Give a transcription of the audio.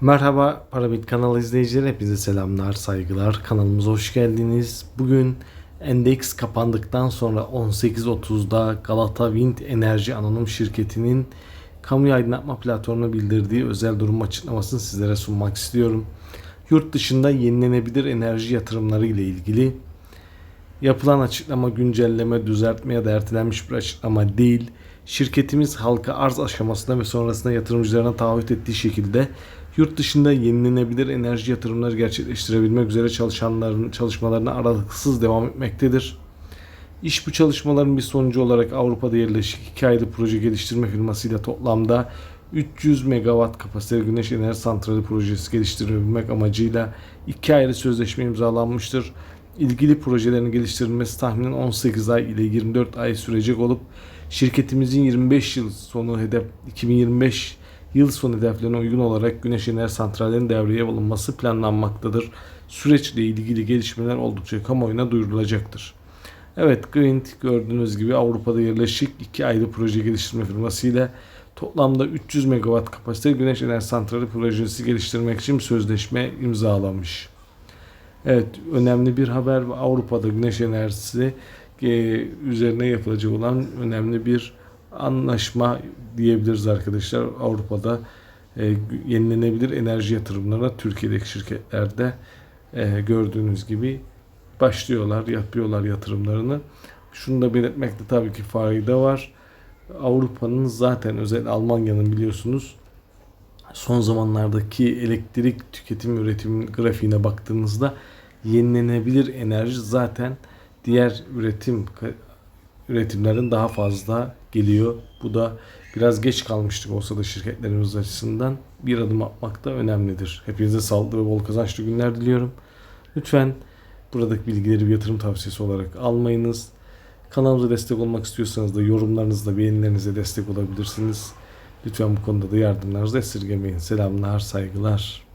Merhaba Parabit kanalı izleyicileri hepinize selamlar saygılar kanalımıza hoş geldiniz. Bugün endeks kapandıktan sonra 18.30'da Galata Wind Enerji Anonim Şirketi'nin kamu aydınlatma platformuna bildirdiği özel durum açıklamasını sizlere sunmak istiyorum. Yurt dışında yenilenebilir enerji yatırımları ile ilgili Yapılan açıklama güncelleme, düzeltme ya da ertelenmiş bir açıklama değil. Şirketimiz halka arz aşamasında ve sonrasında yatırımcılarına taahhüt ettiği şekilde yurt dışında yenilenebilir enerji yatırımları gerçekleştirebilmek üzere çalışanların çalışmalarına aralıksız devam etmektedir. İş bu çalışmaların bir sonucu olarak Avrupa'da yerleşik iki ayrı proje geliştirme firmasıyla toplamda 300 megawatt kapasiteli güneş enerji santrali projesi geliştirebilmek amacıyla iki ayrı sözleşme imzalanmıştır. İlgili projelerin geliştirilmesi tahminen 18 ay ile 24 ay sürecek olup şirketimizin 25 yıl sonu hedef 2025 yıl sonu hedeflerine uygun olarak güneş enerji santrallerinin devreye alınması planlanmaktadır. Süreçle ilgili gelişmeler oldukça kamuoyuna duyurulacaktır. Evet Grint gördüğünüz gibi Avrupa'da yerleşik iki ayrı proje geliştirme firmasıyla toplamda 300 megawatt kapasite güneş enerji santrali projesi geliştirmek için sözleşme imzalamış. Evet önemli bir haber Avrupa'da güneş enerjisi e, üzerine yapılacak olan önemli bir anlaşma diyebiliriz arkadaşlar. Avrupa'da e, yenilenebilir enerji yatırımlarına Türkiye'deki şirketlerde e, gördüğünüz gibi başlıyorlar, yapıyorlar yatırımlarını. Şunu da belirtmekte tabii ki fayda var. Avrupa'nın zaten özel Almanya'nın biliyorsunuz son zamanlardaki elektrik tüketim üretim grafiğine baktığınızda yenilenebilir enerji zaten diğer üretim üretimlerin daha fazla geliyor. Bu da biraz geç kalmıştık olsa da şirketlerimiz açısından bir adım atmak da önemlidir. Hepinize sağlıklı ve bol kazançlı günler diliyorum. Lütfen buradaki bilgileri bir yatırım tavsiyesi olarak almayınız. Kanalımıza destek olmak istiyorsanız da yorumlarınızla, beğenilerinizle destek olabilirsiniz. Lütfen bu konuda da yardımlarınızı esirgemeyin. Selamlar, saygılar.